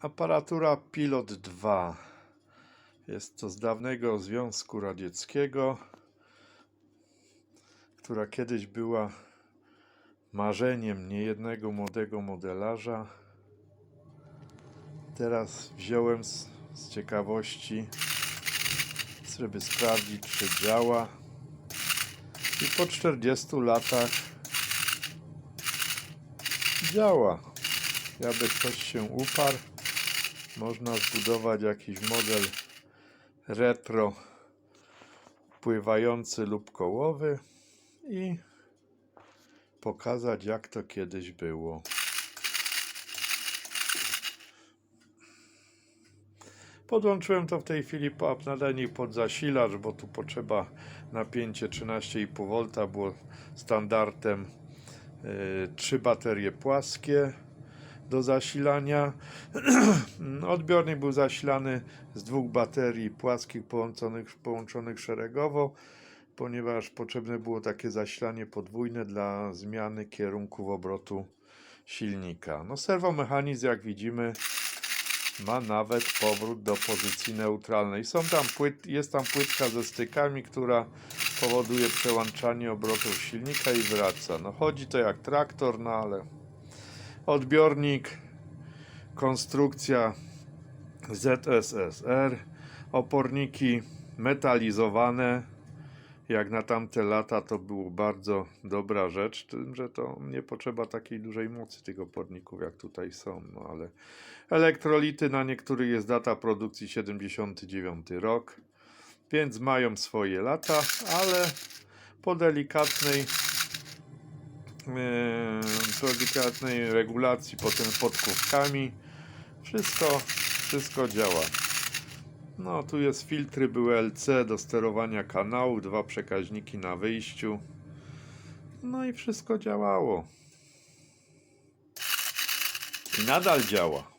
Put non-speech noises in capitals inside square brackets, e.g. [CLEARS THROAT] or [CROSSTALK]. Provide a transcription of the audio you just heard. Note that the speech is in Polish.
Aparatura Pilot 2. Jest to z dawnego Związku Radzieckiego, która kiedyś była marzeniem niejednego młodego modelarza. Teraz wziąłem z, z ciekawości, żeby sprawdzić, czy działa. I po 40 latach działa. Jakby ktoś się uparł, można zbudować jakiś model retro pływający lub kołowy i pokazać jak to kiedyś było. Podłączyłem to w tej chwili po nadanie pod zasilacz, bo tu potrzeba napięcie 13,5 V było standardem. Yy, Trzy baterie płaskie do zasilania. [CLEARS THROAT] Odbiornik był zasilany z dwóch baterii płaskich połączonych, połączonych szeregowo, ponieważ potrzebne było takie zasilanie podwójne dla zmiany kierunków obrotu silnika. No serwomechanizm jak widzimy ma nawet powrót do pozycji neutralnej. Są tam płyt, jest tam płytka ze stykami, która powoduje przełączanie obrotów silnika i wraca. No chodzi to jak traktor, no ale odbiornik, konstrukcja ZSSR, oporniki metalizowane. Jak na tamte lata to było bardzo dobra rzecz, tym, że to nie potrzeba takiej dużej mocy tych oporników jak tutaj są, no ale elektrolity na niektórych jest data produkcji 79 rok, więc mają swoje lata, ale po delikatnej e, delikatnej regulacji potem podkówkami wszystko, wszystko działa. No, tu jest filtry, były LC do sterowania kanału, dwa przekaźniki na wyjściu. No i wszystko działało. I nadal działa.